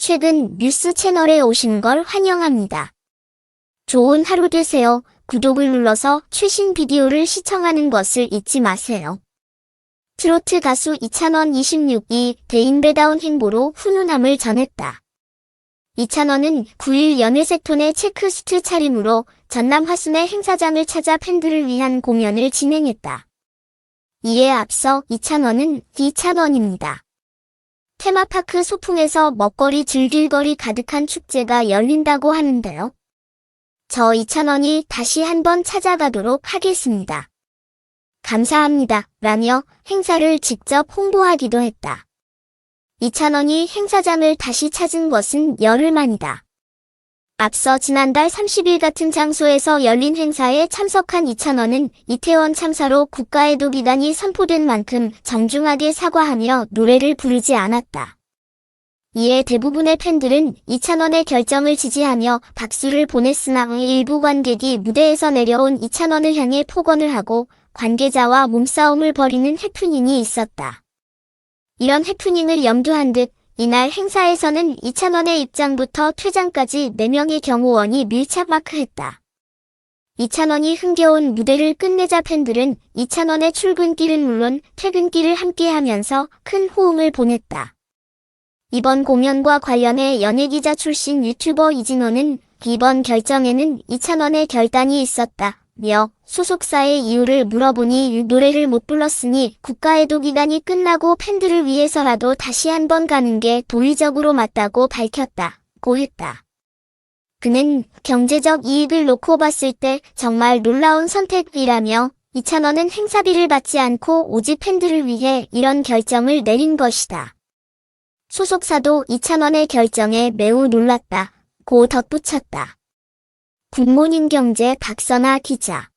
최근 뉴스 채널에 오신 걸 환영합니다. 좋은 하루 되세요. 구독을 눌러서 최신 비디오를 시청하는 것을 잊지 마세요. 트로트 가수 이찬원 26이 대인배다운 행보로 훈훈함을 전했다. 이찬원은 9일 연회색톤의 체크수트 차림으로 전남 화순의 행사장을 찾아 팬들을 위한 공연을 진행했다. 이에 앞서 이찬원은 디찬원입니다. 테마파크 소풍에서 먹거리 즐길거리 가득한 축제가 열린다고 하는데요. 저 이찬원이 다시 한번 찾아가도록 하겠습니다. 감사합니다. 라며 행사를 직접 홍보하기도 했다. 이찬원이 행사장을 다시 찾은 것은 열흘 만이다. 앞서 지난달 30일 같은 장소에서 열린 행사에 참석한 이찬원은 이태원 참사로 국가애도 기간이 선포된 만큼 정중하게 사과하며 노래를 부르지 않았다. 이에 대부분의 팬들은 이찬원의 결정을 지지하며 박수를 보냈으나 일부 관객이 무대에서 내려온 이찬원을 향해 폭언을 하고 관계자와 몸싸움을 벌이는 해프닝이 있었다. 이런 해프닝을 염두한 듯 이날 행사에서는 이찬원의 입장부터 퇴장까지 4명의 경호원이 밀착 마크했다. 이찬원이 흥겨운 무대를 끝내자 팬들은 이찬원의 출근길은 물론 퇴근길을 함께하면서 큰 호응을 보냈다. 이번 공연과 관련해 연예기자 출신 유튜버 이진호는 이번 결정에는 이찬원의 결단이 있었다. 며 소속사의 이유를 물어보니 노래를 못 불렀으니 국가애도 기간이 끝나고 팬들을 위해서라도 다시 한번 가는 게 도의적으로 맞다고 밝혔다. 고 했다. 그는 경제적 이익을 놓고 봤을 때 정말 놀라운 선택이라며 이찬원은 행사비를 받지 않고 오직 팬들을 위해 이런 결정을 내린 것이다. 소속사도 이찬원의 결정에 매우 놀랐다. 고 덧붙였다. 굿모닝 경제 박선아 기자.